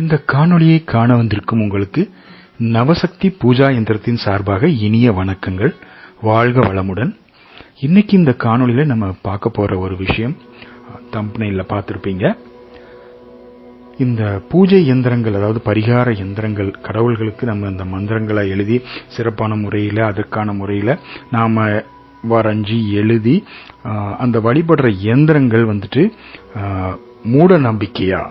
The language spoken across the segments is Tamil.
இந்த காணொளியை காண வந்திருக்கும் உங்களுக்கு நவசக்தி பூஜா எந்திரத்தின் சார்பாக இனிய வணக்கங்கள். வாழ்க வளமுடன். இன்னைக்கு இந்த காணொளியில நம்ம பார்க்க போற ஒரு விஷயம் தம்பனையில் பார்த்துருப்பீங்க. இந்த பூஜை எந்திரங்கள் அதாவது பரிகார எந்திரங்கள் கடவுள்களுக்கு நம்ம இந்த மந்திரங்களை எழுதி சிறப்பான முறையில் அதற்கான முறையில் நாம் வரைஞ்சி எழுதி அந்த வழிபடுற எந்திரங்கள் வந்துட்டு மூட நம்பிக்கையா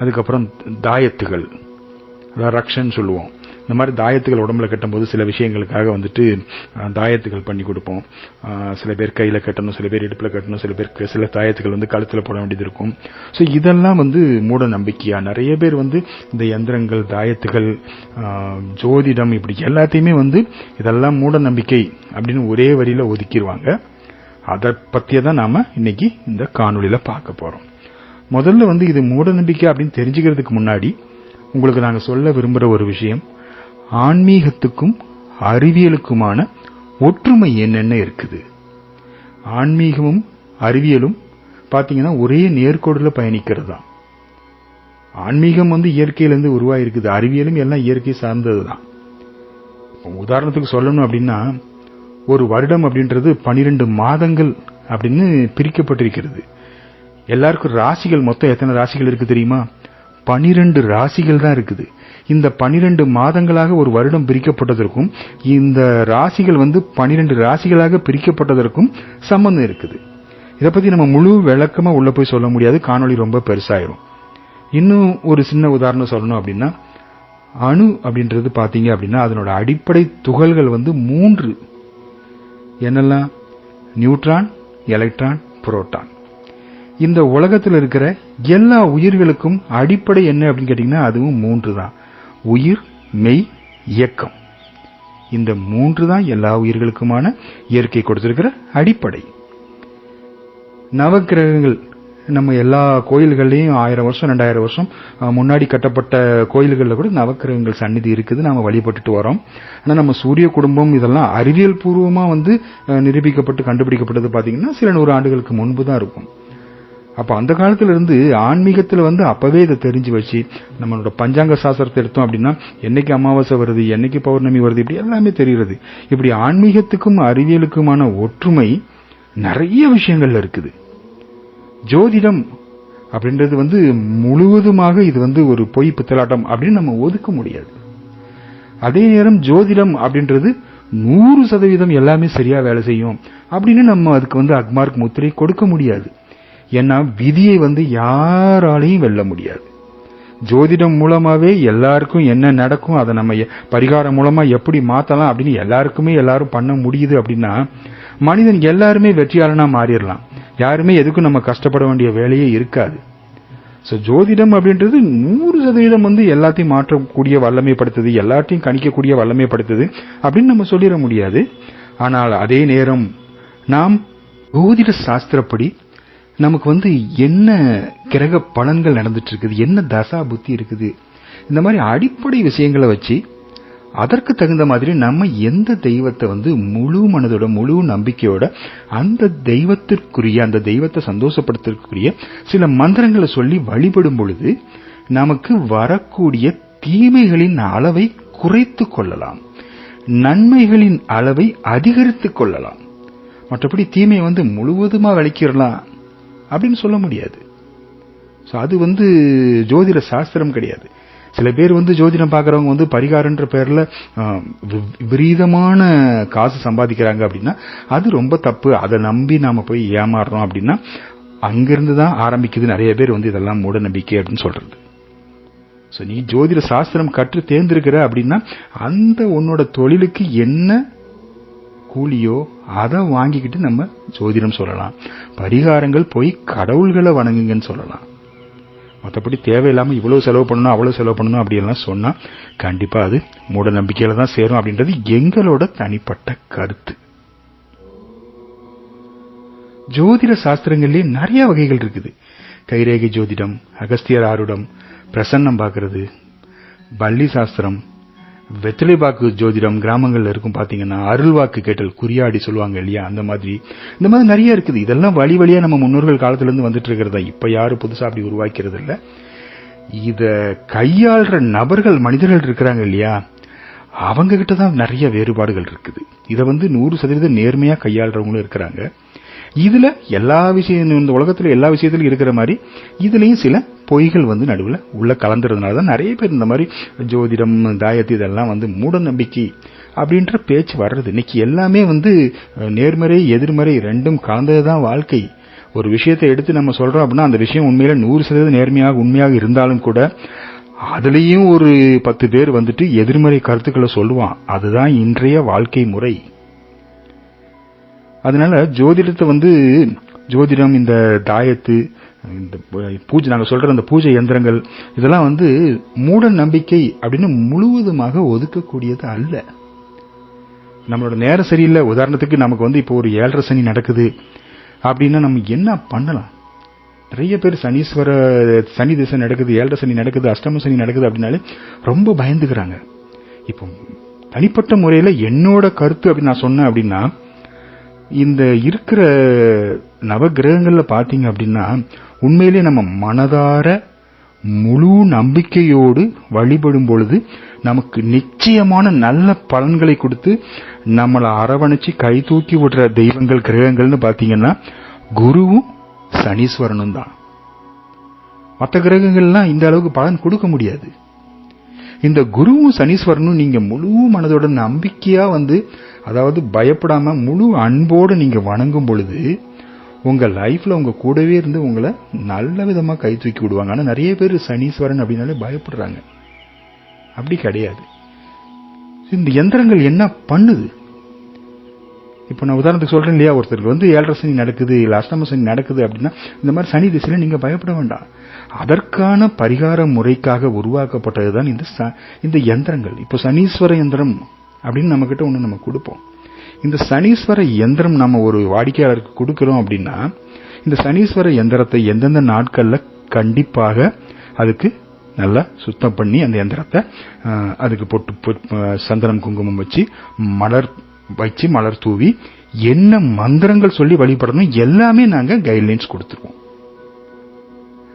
அதுக்கப்புறம் தாயத்துகள். அதாவது ரக்ஷன் சொல்லுவோம். இந்த மாதிரி தாயத்துகள் உடம்புல கட்டும்போது சில விஷயங்களுக்காக வந்துட்டு தாயத்துகள் பண்ணி கொடுப்போம். சில பேர் கையில் கட்டணும் சில பேர் இடுப்பில் கட்டணும் சில பேருக்கு சில தாயத்துகள் வந்து கழுத்தில் போட வேண்டியது இருக்கும். ஸோ இதெல்லாம் வந்து மூட நம்பிக்கையா. நிறைய பேர் வந்து இந்த யந்திரங்கள் தாயத்துகள் ஜோதிடம் இப்படி எல்லாத்தையுமே வந்து இதெல்லாம் மூட நம்பிக்கை அப்படின்னு ஒரே வரியில் ஒதுக்கிடுவாங்க அதை பற்றியே தான் நாம இன்னைக்கு இந்த காணொலியில் பார்க்க போகிறோம் முதல்ல வந்து இது மூட நம்பிக்கை அப்படின்னு தெரிஞ்சுக்கிறதுக்கு முன்னாடி உங்களுக்கு நாங்கள் சொல்ல விரும்புகிற ஒரு விஷயம் ஆன்மீகத்துக்கும் அறிவியலுக்குமான ஒற்றுமை என்னென்ன இருக்குது? ஆன்மீகமும் அறிவியலும் பார்த்தீங்கன்னா ஒரே நேர்கோடில் பயணிக்கிறது தான் ஆன்மீகம் வந்து இயற்கையிலேருந்து உருவாயிருக்குது அறிவியலும் எல்லாம் இயற்கை சார்ந்தது தான் உதாரணத்துக்கு சொல்லணும் அப்படின்னா ஒரு வருடம் அப்படின்றது பனிரெண்டு மாதங்கள் அப்படின்னு பிரிக்கப்பட்டிருக்கிறது. எல்லாருக்கும் ராசிகள் மொத்தம் எத்தனை ராசிகள் இருக்கு தெரியுமா? பனிரெண்டு ராசிகள் தான் இருக்குது. இந்த பனிரெண்டு மாதங்களாக ஒரு வருடம் பிரிக்கப்பட்டதற்கும் இந்த ராசிகள் வந்து பனிரெண்டு ராசிகளாக பிரிக்கப்பட்டதற்கும் சம்பந்தம் இருக்குது. இதை பத்தி நம்ம முழு விளக்கமா உள்ள போய் சொல்ல முடியாது. காணொளி ரொம்ப பெருசாயிரும். இன்னும் ஒரு சின்ன உதாரணம் சொல்லணும் அப்படின்னா அணு அப்படின்றது பாத்தீங்க அப்படின்னா அதனோட அடிப்படை துகள்கள் வந்து மூன்று. என்னெல்லாம்? Neutron electron proton. இந்த உலகத்தில் இருக்கிற எல்லா உயிர்களுக்கும் அடிப்படை என்ன அப்படின்னு கேட்டிங்கன்னா அதுவும் மூன்று தான் உயிர் மெய் இயக்கம். இந்த மூன்று தான் எல்லா உயிர்களுக்குமான இயற்கை கொடுத்திருக்கிற அடிப்படை. நவக்கிரகங்கள் நம்ம எல்லா கோயில்கள்லையும் ஆயிரம் வருஷம் ரெண்டாயிரம் வருஷம் முன்னாடி கட்டப்பட்ட கோயில்களில் கூட நவக்கிரகங்கள் சந்நிதி இருக்குது நாம் வழிபட்டுட்டு வரோம். ஆனால் நம்ம சூரிய குடும்பம் இதெல்லாம் அறிவியல் பூர்வமாக வந்து நிரூபிக்கப்பட்டு கண்டுபிடிக்கப்பட்டது பார்த்தீங்கன்னா சில நூறு ஆண்டுகளுக்கு முன்பு தான் இருக்கும். அப்போ அந்த காலத்துல இருந்து ஆன்மீகத்தில் வந்து அப்பவே இதை தெரிஞ்சு வச்சு நம்மளோட பஞ்சாங்க சாஸ்திரத்தை எடுத்தோம் அப்படின்னா என்னைக்கு அமாவாசை வருது என்னைக்கு பௌர்ணமி வருது இப்படி எல்லாமே தெரிகிறது. இப்படி ஆன்மீகத்துக்கும் அறிவியலுக்குமான ஒற்றுமை நிறைய விஷயங்கள்ல இருக்குது. ஜோதிடம் அப்படின்றது வந்து முழுவதுமாக இது வந்து ஒரு பொய் பித்தலாட்டம் அப்படின்னு நம்ம ஒதுக்க முடியாது. அதே நேரம் ஜோதிடம் அப்படின்றது நூறு சதவீதம் எல்லாமே சரியா வேலை செய்யும் அப்படின்னு நம்ம அதுக்கு வந்து அக்மார்க் முத்திரை கொடுக்க முடியாது. ஏன்னா விதியை வந்து யாராலையும் வெல்ல முடியாது. ஜோதிடம் மூலமாகவே எல்லாருக்கும் என்ன நடக்கும் அதை நம்ம பரிகாரம் மூலமாக எப்படி மாற்றலாம் அப்படின்னு எல்லாருக்குமே எல்லாரும் பண்ண முடியுது அப்படின்னா மனிதன் எல்லாருமே வெற்றியாளனாக மாறிடலாம். யாருமே எதுக்கும் நம்ம கஷ்டப்பட வேண்டிய வேலையே இருக்காது. ஸோ ஜோதிடம் அப்படின்றது நூறு சதவீதம் வந்து எல்லாத்தையும் மாற்றக்கூடிய வல்லமைப்படுத்துது எல்லாத்தையும் கணிக்கக்கூடிய வல்லமைப்படுத்துது அப்படின்னு நம்ம சொல்லிட முடியாது. ஆனால் அதே நேரம் நாம் ஜோதிட சாஸ்திரப்படி நமக்கு வந்து என்ன கிரக பலன்கள் நடந்துட்டு இருக்குது என்ன தசா புத்தி இருக்குது இந்த மாதிரி அடிப்படை விஷயங்களை வச்சு அதற்கு தகுந்த மாதிரி நம்ம எந்த தெய்வத்தை வந்து முழு மனதோட முழு நம்பிக்கையோட அந்த தெய்வத்திற்குரிய அந்த தெய்வத்தை சந்தோஷப்படுத்துறதுக்குரிய சில மந்திரங்களை சொல்லி வழிபடும் பொழுது நமக்கு வரக்கூடிய தீமைகளின் அளவை குறைத்து கொள்ளலாம். நன்மைகளின் அளவை அதிகரித்துக் கொள்ளலாம். மற்றபடி தீமையை வந்து முழுவதுமா விளக்கிடலாம். அப்படின்னு சொல்ல முடியாது. ஸோ அது வந்து ஜோதிட சாஸ்திரம் கிடையாது. சில பேர் வந்து ஜோதிடம் பார்க்குறவங்க வந்து பரிகாரன்ற பேரில் வி- விபரீதமான காசு சம்பாதிக்கிறாங்க அப்படின்னா அது ரொம்ப தப்பு. அதை நம்பி நாம் போய் ஏமாறுறோம் அப்படின்னா அங்கிருந்து தான் ஆரம்பிக்குது நிறைய பேர் வந்து இதெல்லாம் மூட நம்பிக்கை அப்படின்னு சொல்கிறது ஸோ நீ ஜோதிட சாஸ்திரம் கற்று தேர்ந்திருக்கிற அப்படின்னா அந்த உன்னோட தொழிலுக்கு என்ன கூலியோ அதை வாங்கிக்கிட்டு நம்ம ஜோதிடம் சொல்லலாம். பரிகாரங்கள் போய் கடவுள்களை வணங்குங்கன்னு சொல்லலாம். மற்றபடி தேவையில்லாமல் இவ்வளோ செலவு பண்ணணும் அவ்வளோ செலவு பண்ணணும் அப்படியெல்லாம் சொன்னால் கண்டிப்பாக அது மூட நம்பிக்கையில் தான் சேரும் அப்படின்றது எங்களோட தனிப்பட்ட கருத்து. ஜோதிட சாஸ்திரங்கள்லேயே நிறைய வகைகள் இருக்குது. கைரேகை ஜோதிடம் அகஸ்தியர் ஆருடம் பிரசன்னம் பார்க்கறது பள்ளி சாஸ்திரம் வெற்றிலை பாக்கு ஜோதிடம் கிராமங்கள்ல இருக்கும் பாத்தீங்கன்னா அருள் வாக்கு கேட்டல் குறியாடி சொல்லுவாங்க இல்லையா? அந்த மாதிரி. இந்த மாதிரி நிறைய இருக்குது. இதெல்லாம் வழி வழியா நம்ம முன்னோர்கள் காலத்துல இருந்து வந்துட்டு இருக்கிறதா இப்ப யாரும் புதுசா அப்படி உருவாக்கிறது இல்ல. இத கையாள்ற நபர்கள் மனிதர்கள் இருக்கிறாங்க இல்லையா? அவங்க கிட்ட தான் நிறைய வேறுபாடுகள் இருக்குது. இதை வந்து நூறு சதவீதம் நேர்மையா கையாள்றவங்களும் இருக்கிறாங்க. இதுல எல்லா விஷயம் இந்த உலகத்துல எல்லா விஷயத்திலும் இருக்கிற மாதிரி இதுலயும் சில பொய்கள் வந்து நடுவில் உள்ள கலந்துறதுனால தான் நிறைய பேர் இந்த மாதிரி ஜோதிடம் தாயத்து இதெல்லாம் வந்து மூட நம்பிக்கை அப்படின்ற பேச்சு வர்றது. இன்னைக்கு எல்லாமே வந்து நேர்மறை எதிர்மறை ரெண்டும் கலந்தது தான் வாழ்க்கை. ஒரு விஷயத்தை எடுத்து நம்ம சொல்றோம் அப்படின்னா அந்த விஷயம் உண்மையில நூறு சதவீதம் நேர்மையாக உண்மையாக இருந்தாலும் கூட அதுலேயும் ஒரு பத்து பேர் வந்துட்டு எதிர்மறை கருத்துக்களை சொல்லுவான். அதுதான் இன்றைய வாழ்க்கை முறை. அதனால ஜோதிடத்தை வந்து ஜோதிடம் இந்த தாயத்து இந்த பூஜை நாங்கள் சொல்கிற அந்த பூஜை எந்திரங்கள் இதெல்லாம் வந்து மூட நம்பிக்கை அப்படின்னு முழுவதுமாக ஒதுக்கக்கூடியது அல்ல. நம்மளோட நேரம் சரியில்லை. உதாரணத்துக்கு நமக்கு வந்து இப்போ ஒரு ஏழரை சனி நடக்குது அப்படின்னா நம்ம என்ன பண்ணலாம்? நிறைய பேர் சனீஸ்வர சனி திசை நடக்குது ஏழரை சனி நடக்குது அஷ்டம சனி நடக்குது அப்படின்னாலே ரொம்ப பயந்துக்கிறாங்க. இப்போ தனிப்பட்ட முறையில் என்னோட கருத்து அப்படின்னு நான் சொன்னேன் அப்படின்னா இந்த இருக்கிற நவகிரகங்களில் பார்த்தீங்க அப்படின்னா உண்மையிலேயே நம்ம மனதார முழு நம்பிக்கையோடு வழிபடும் பொழுது நமக்கு நிச்சயமான நல்ல பலன்களை கொடுத்து நம்மளை அரவணைச்சு கை தூக்கி விடுற தெய்வங்கள் கிரகங்கள்னு பார்த்தீங்கன்னா குருவும் சனீஸ்வரனும் தான். மற்ற கிரகங்கள்லாம் இந்த அளவுக்கு பலன் கொடுக்க முடியாது. இந்த குருவும் சனீஸ்வரனும் நீங்கள் முழு மனதோட நம்பிக்கையாக வந்து அதாவது பயப்படாம முழு அன்போடு நீங்க வணங்கும் பொழுது உங்க லைஃப்ல உங்க கூடவே இருந்து உங்களை நல்ல விதமா கை தூக்கி விடுவாங்க. ஆனா நிறைய பேர் சனீஸ்வரன் அப்படின்னாலே பயப்படுறாங்க. அப்படி கிடையாது. இந்த யந்திரங்கள் என்ன பண்ணுது? இப்போ நான் உதாரணத்துக்கு சொல்றேன் இல்லையா ஒருத்தருக்கு வந்து ஏழரை சனி நடக்குது இல்ல அஷ்டம சனி நடக்குது அப்படின்னா இந்த மாதிரி சனி திசையில நீங்க பயப்பட வேண்டாம். அதற்கான பரிகார முறைக்காக உருவாக்கப்பட்டதுதான் இந்த இந்த யந்திரங்கள். இப்போ சனீஸ்வர யந்திரம் அப்படின்னு நம்ம கிட்ட நம்ம கொடுப்போம். இந்த சனீஸ்வர எந்திரம் நம்ம ஒரு வாடிக்கையாளருக்கு கொடுக்குறோம் அப்படின்னா இந்த சனீஸ்வர எந்திரத்தை எந்தெந்த நாட்களில் கண்டிப்பாக அதுக்கு நல்லா சுத்தம் பண்ணி அந்த எந்திரத்தை அதுக்கு பொட்டு சந்தனம் குங்குமம் வச்சு மலர் வச்சு மலர் தூவி என்ன மந்திரங்கள் சொல்லி வழிபடணும் எல்லாமே நாங்கள் கைட்லைன்ஸ் கொடுத்துருவோம்.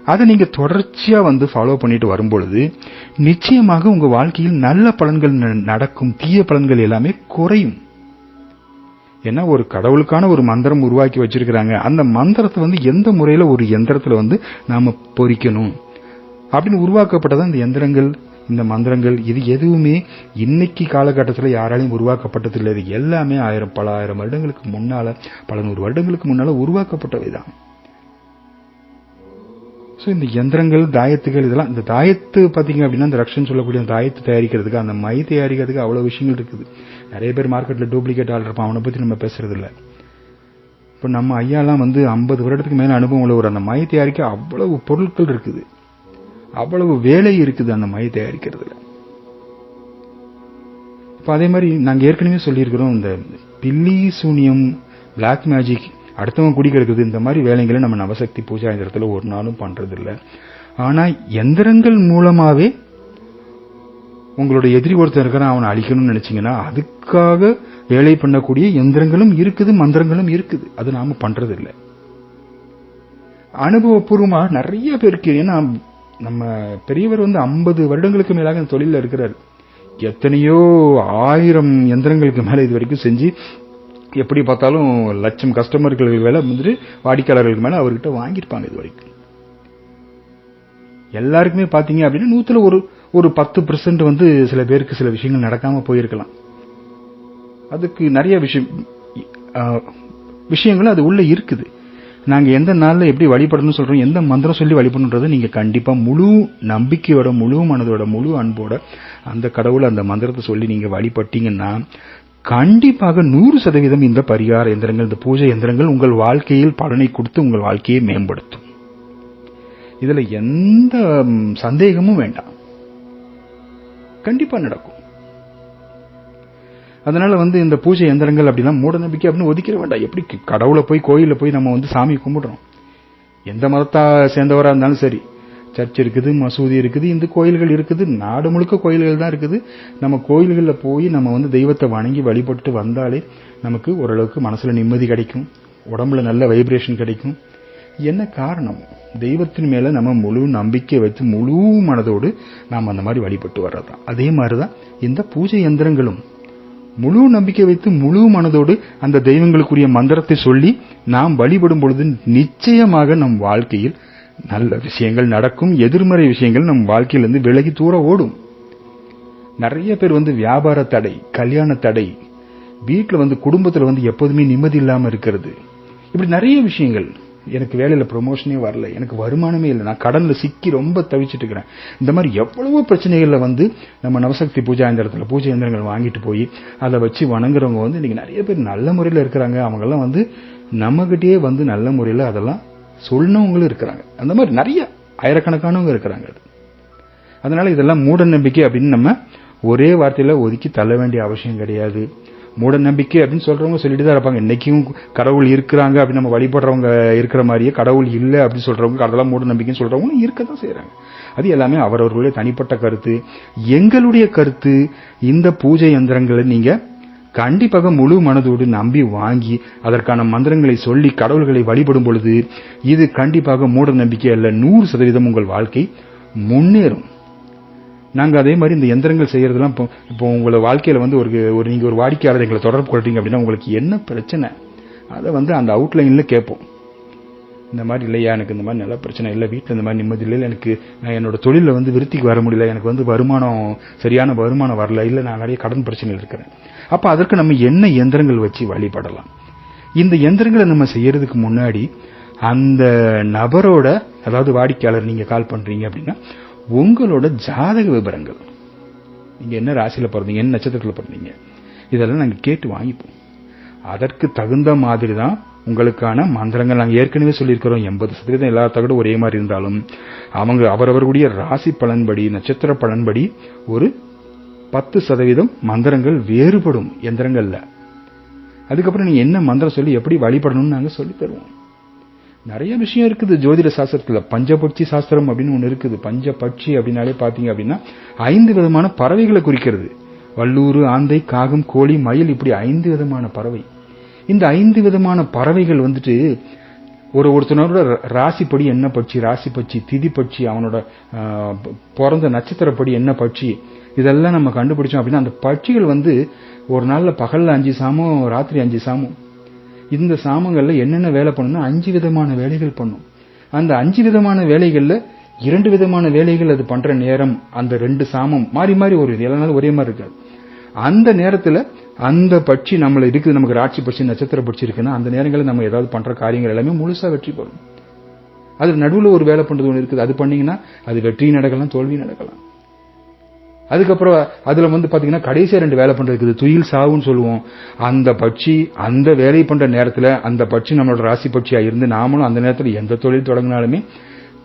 அதை நீங்கள் தொடர்ச்சியாக வந்து ஃபாலோ பண்ணிட்டு வரும்பொழுது நிச்சயமாக உங்கள் வாழ்க்கையில் நல்ல பலன்கள் ந- நடக்கும் தீய பலன்கள் எல்லாமே குறையும். ஏன்னா ஒரு கடவுளுக்கான ஒரு மந்திரம் உருவாக்கி வச்சிருக்கிறாங்க. அந்த மந்திரத்தை வந்து எந்த முறையில் ஒரு எந்திரத்தில் வந்து நாம் பொறிக்கணும்? அப்படின்னு உருவாக்கப்பட்டதான் இந்த எந்திரங்கள் இந்த மந்திரங்கள். இது எதுவுமே இன்னைக்கு காலகட்டத்தில் யாராலையும் உருவாக்கப்பட்டதில்லை. இது எல்லாமே ஆயிரம் பல ஆயிரம் வருடங்களுக்கு முன்னால் பல நூறு வருடங்களுக்கு முன்னால் உருவாக்கப்பட்டவை தான் ஸோ இந்த யந்திரங்கள் தாயத்துகள் இதெல்லாம் இந்த தாயத்து பார்த்தீங்க அப்படின்னா இந்த ரக்ஷன் சொல்லக்கூடிய அந்த தாயத்து தயாரிக்கிறதுக்கு அந்த மை தயாரிக்கிறதுக்கு அவ்வளோ விஷயங்கள் இருக்குது. நிறைய பேர் மார்க்கெட்டில் டூப்ளிகேட் ஆள் இருப்பான் அவனை பற்றி நம்ம பேசுறதில்ல. இப்போ நம்ம ஐயாலாம் வந்து ஐம்பது வருடத்துக்கு மேலே அனுபவம் உள்ளவர். ஒரு அந்த மை தயாரிக்க அவ்வளவு பொருட்கள் இருக்குது. அவ்வளவு வேலை இருக்குது அந்த மை தயாரிக்கிறதுல. இப்போ அதே மாதிரி நாங்கள் ஏற்கனவே சொல்லியிருக்கிறோம் இந்த பில்லி சூனியம் பிளாக் மேஜிக் அடுத்தவங்க குடி கிடக்குது இந்த மாதிரி வேலைகளை நம்ம நவசக்தி பூஜா இடத்துல ஒரு நாளும் பண்ணுறதில்ல ஆனால் எந்திரங்கள் மூலமாகவே உங்களோட எதிரி ஒருத்தன் இருக்கிறான் அவனை அழிக்கணும்னு நினச்சிங்கன்னா அதுக்காக வேலை பண்ணக்கூடிய எந்திரங்களும் இருக்குது மந்திரங்களும் இருக்குது. அது நாம் பண்ணுறதில்ல அனுபவபூர்வமாக நிறைய பேருக்கு ஏன்னா நம்ம பெரியவர் வந்து ஐம்பது வருடங்களுக்கு மேலாக இந்த தொழிலில் இருக்கிறார். எத்தனையோ ஆயிரம் எந்திரங்களுக்கு மேலே இது வரைக்கும் செஞ்சு எப்படி பார்த்தாலும் லட்சம் கஸ்டமர்கள் வேலை வந்துட்டு வாடிக்கையாளர்களுக்கு மேலே அவர்கிட்ட வாங்கியிருப்பாங்க இது வரைக்கும் எல்லாருக்குமே பார்த்தீங்க அப்படின்னா நூற்றில் ஒரு ஒரு பத்து பெர்சன்ட் வந்து சில பேருக்கு சில விஷயங்கள் நடக்காமல் போயிருக்கலாம். அதுக்கு நிறைய விஷயம் விஷயங்களும் அது உள்ளே இருக்குது. நாங்கள் எந்த நாளில் எப்படி வழிபடணும்னு சொல்கிறோம் எந்த மந்திரம் சொல்லி வழிபடணுன்றதை நீங்கள் கண்டிப்பாக முழு நம்பிக்கையோட முழு மனதோட முழு அன்போட அந்த கடவுளை அந்த மந்திரத்தை சொல்லி நீங்கள் வழிபட்டீங்கன்னா கண்டிப்பாக நூறு சதவீதம் இந்த பரிகார எந்திரங்கள் இந்த பூஜை எந்திரங்கள் உங்கள் வாழ்க்கையில் பலனை கொடுத்து உங்கள் வாழ்க்கையை மேம்படுத்தும். இதுல எந்த சந்தேகமும் வேண்டாம். கண்டிப்பா நடக்கும். அதனால வந்து இந்த பூஜை எந்திரங்கள் அப்படிலாம் மூட நம்பிக்கை அப்படின்னு ஒதுக்கிட வேண்டாம். எப்படி கடவுளை போய் கோயிலில் போய் நம்ம வந்து சாமி கும்பிடுறோம். எந்த மதத்தை சேர்ந்தவராக இருந்தாலும் சரி. சர்ச் இருக்குது மசூதி இருக்குது இந்த கோயில்கள் இருக்குது நாடு முழுக்க கோயில்கள் தான் இருக்குது. நம்ம கோயில்களில் போய் நம்ம வந்து தெய்வத்தை வணங்கி வழிபட்டு வந்தாலே நமக்கு ஓரளவுக்கு மனசில் நிம்மதி கிடைக்கும் உடம்புல நல்ல வைப்ரேஷன் கிடைக்கும். என்ன காரணம்? தெய்வத்தின் மேலே நம்ம முழு நம்பிக்கை வைத்து முழு மனதோடு நாம் அந்த மாதிரி வழிபட்டு வர்றதுதான். அதே மாதிரி தான் இந்த பூஜை எந்திரங்களும். முழு நம்பிக்கை வைத்து முழு மனதோடு அந்த தெய்வங்களுக்குரிய மந்திரத்தை சொல்லி நாம் வழிபடும் பொழுது நிச்சயமாக நம் வாழ்க்கையில் நல்ல விஷயங்கள் நடக்கும் எதிர்மறை விஷயங்கள் நம் வாழ்க்கையிலிருந்து விலகி தூர ஓடும். நிறைய பேர் வந்து வியாபார தடை கல்யாண தடை வீட்டில் வந்து குடும்பத்தில் வந்து எப்போதுமே நிம்மதி இல்லாமல் இருக்கிறது. இப்படி நிறைய விஷயங்கள். எனக்கு வேலையில் ப்ரொமோஷனே வரல எனக்கு வருமானமே இல்லை நான் கடனில் சிக்கி ரொம்ப தவிச்சிட்டு இருக்கிறேன். இந்த மாதிரி எவ்வளவோ பிரச்சனைகளில் வந்து நம்ம நவசக்தி பூஜா எந்திரத்துல பூஜை எந்திரங்கள் வாங்கிட்டு போய் அதை வச்சு வணங்குறவங்க வந்து இன்னைக்கு நிறைய பேர் நல்ல முறையில் இருக்கிறாங்க. அவங்கெல்லாம் வந்து நம்மகிட்டயே வந்து நல்ல முறையில் அதெல்லாம் சொன்னவங்களும் இருக்கிறாங்க. அந்த மாதிரி நிறைய ஆயிரக்கணக்கானவங்க இருக்கிறாங்க அது. அதனால இதெல்லாம் மூட நம்பிக்கை அப்படின்னு நம்ம ஒரே வார்த்தையில ஒதுக்கி தள்ள வேண்டிய அவசியம் கிடையாது. மூட நம்பிக்கை அப்படின்னு சொல்றவங்க சொல்லிட்டு தான் இருப்பாங்க. இன்னைக்கும் கடவுள் இருக்கிறாங்க அப்படின்னு நம்ம வழிபடுறவங்க இருக்கிற மாதிரியே கடவுள் இல்லை அப்படின்னு சொல்றவங்க அதெல்லாம் மூட நம்பிக்கைன்னு சொல்றவங்க இருக்க தான் செய்யறாங்க அது எல்லாமே அவரவர்களுடைய தனிப்பட்ட கருத்து. எங்களுடைய கருத்து இந்த பூஜை யந்திரங்களை நீங்க கண்டிப்பாக முழு மனதோடு நம்பி வாங்கி அதற்கான மந்திரங்களை சொல்லி கடவுள்களை வழிபடும் பொழுது இது கண்டிப்பாக மூட நம்பிக்கை அல்ல. நூறு சதவீதம் உங்கள் வாழ்க்கை முன்னேறும். நாங்கள் அதே மாதிரி இந்த எந்திரங்கள் செய்யறதெல்லாம் இப்போ இப்போ உங்களை வாழ்க்கையில் வந்து ஒரு ஒரு நீங்கள் ஒரு வாடிக்கையாளர் எங்களை தொடர்பு கொள்றீங்க அப்படின்னா உங்களுக்கு என்ன பிரச்சனை? அதை வந்து அந்த அவுட்லைனில் கேட்போம். இந்த மாதிரி இல்லையா? எனக்கு இந்த மாதிரி நல்ல பிரச்சனை இல்லை. வீட்டில் இந்த மாதிரி நிம்மதி இல்லை. எனக்கு நான் என்னோட தொழிலில் வந்து விருத்திக்கு வர முடியல. எனக்கு வந்து வருமானம் சரியான வருமானம் வரல. இல்லை நான் நிறைய கடன் பிரச்சனையில் இருக்கிறேன். அப்போ அதற்கு நம்ம என்ன எந்திரங்கள் வச்சு வழிபடலாம்? இந்த எந்திரங்களை நம்ம செய்யறதுக்கு முன்னாடி அந்த நபரோட அதாவது வாடிக்கையாளர் நீங்கள் கால் பண்ணுறீங்க அப்படின்னா உங்களோட ஜாதக விவரங்கள் நீங்கள் என்ன ராசியில் பிறந்தீங்க? என்ன நட்சத்திரத்தில் பிறந்தீங்க? இதெல்லாம் நாங்கள் கேட்டு வாங்கிப்போம். அதற்கு தகுந்த மாதிரி தான் உங்களுக்கான மந்திரங்கள் நாங்கள் ஏற்கனவே சொல்லியிருக்கிறோம். எண்பது சதவீதம் எல்லா தகடும் ஒரே மாதிரி இருந்தாலும் அவங்க அவரவர்களுடைய ராசி பலன்படி நட்சத்திர பலன்படி ஒரு பத்து சதவீதம் மந்திரங்கள் வேறுபடும் எந்திரங்கள்ல. அதுக்கப்புறம் நீங்க என்ன மந்திரம் சொல்லி எப்படி வழிபடணும்னு நாங்கள் சொல்லி தருவோம். நிறைய விஷயம் இருக்குது ஜோதிட சாஸ்திரத்தில். பஞ்சபட்சி சாஸ்திரம் அப்படின்னு ஒன்று இருக்குது. பஞ்சபட்சி அப்படின்னாலே பார்த்தீங்க அப்படின்னா ஐந்து விதமான பறவைகளை குறிக்கிறது. வல்லூர் ஆந்தை காகம் கோழி மயில் இப்படி ஐந்து விதமான பறவை. இந்த ஐந்து விதமான பறவைகள் வந்துட்டு ஒரு ஒருத்தனோட ராசிப்படி என்ன பட்சி ராசி பட்சி திதி பட்சி அவனோட பிறந்த நட்சத்திரப்படி என்ன பட்சி இதெல்லாம் நம்ம கண்டுபிடிச்சோம் அப்படின்னா அந்த பட்சிகள் வந்து ஒரு நாள்ல பகல்ல அஞ்சு சாமம் ராத்திரி அஞ்சு சாமம். இந்த சாமங்கள்ல என்னென்ன வேலை பண்ணும்னா அஞ்சு விதமான வேலைகள் பண்ணும். அந்த அஞ்சு விதமான வேலைகள்ல இரண்டு விதமான வேலைகள் அது பண்ற நேரம் அந்த ரெண்டு சாமம் மாறி மாறி ஒரு எல்லா நாள் ஒரே மாதிரி இருக்காது. அந்த நேரத்துல அந்த பட்சி நம்மள இருக்குது நமக்கு ராட்சி பட்சி நட்சத்திர பட்சி இருக்குன்னா அந்த நேரங்களில் நம்ம ஏதாவது பண்ற காரியங்கள் எல்லாமே முழுசா வெற்றி பெறும். அது நடுவில் ஒரு வேலை பண்றது ஒன்று இருக்குது. அது பண்ணீங்கன்னா அது வெற்றி நடக்கலாம் தோல்வி நடக்கலாம். அதுக்கப்புறம் அதுல வந்து பாத்தீங்கன்னா கடைசியா ரெண்டு வேலை பண்றது இருக்குது. துயில் சாவுன்னு சொல்லுவோம். அந்த பட்சி அந்த வேலை பண்ற நேரத்துல அந்த பட்சி நம்மளோட ராசி பட்சியா இருந்து நாமளும் அந்த நேரத்தில் எந்த தொழில் தொடங்கினாலுமே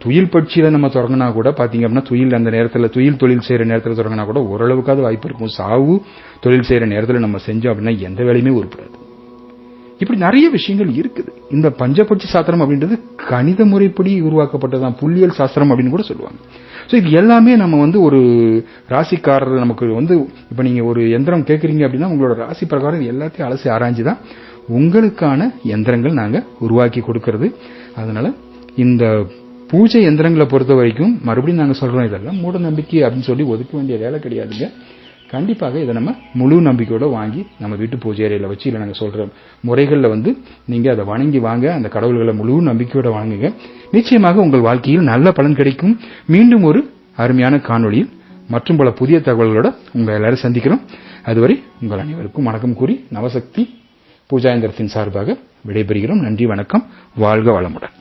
துயில் பட்சியில நம்ம தொடங்கினா கூட பாத்தீங்க அப்படின்னா துயில் அந்த நேரத்துல துயில் தொழில் செய்யற நேரத்துல தொடங்கினா கூட ஓரளவுக்காவது வாய்ப்பு இருக்கும். சாவு தொழில் செய்யற நேரத்துல நம்ம செஞ்சோம் அப்படின்னா எந்த வேலையுமே உருப்படாது. இப்படி நிறைய விஷயங்கள் இருக்குது. இந்த பஞ்சபட்சி சாஸ்திரம் அப்படின்றது கணித முறைப்படி உருவாக்கப்பட்டதான் புள்ளியல் சாஸ்திரம் அப்படின்னு கூட சொல்லுவாங்க. ஸோ இது எல்லாமே நம்ம வந்து ஒரு ராசிக்காரர் நமக்கு வந்து இப்போ நீங்கள் ஒரு எந்திரம் கேட்குறீங்க அப்படின்னா உங்களோட ராசி பிரகாரம் எல்லாத்தையும் அலசி ஆராய்ஞ்சு தான் உங்களுக்கான எந்திரங்கள் நாங்கள் உருவாக்கி கொடுக்கறது. அதனால இந்த பூஜை எந்திரங்களை பொறுத்த வரைக்கும் மறுபடியும் நாங்கள் சொல்கிறோம் இதெல்லாம் மூட நம்பிக்கை அப்படின்னு சொல்லி ஒதுக்க வேண்டிய வேலை கிடையாதுங்க. கண்டிப்பாக இதை நம்ம முழு நம்பிக்கையோடு வாங்கி நம்ம வீட்டு பூஜை அறையில் வச்சு இல்லை நாங்கள் சொல்கிற முறைகளில் வந்து நீங்கள் அதை வணங்கி வாங்க அந்த கடவுள்களை முழு நம்பிக்கையோடு வாங்குங்க. நிச்சயமாக உங்கள் வாழ்க்கையில் நல்ல பலன் கிடைக்கும். மீண்டும் ஒரு அருமையான காணொளியில் மற்றும் பல புதிய தகவல்களோட உங்கள் எல்லாரும் சந்திக்கிறோம். அதுவரை உங்கள் அனைவருக்கும் வணக்கம் கூறி நவசக்தி பூஜாயந்திரத்தின் சார்பாக விடைபெறுகிறோம். நன்றி வணக்கம். வாழ்க வளமுடன்.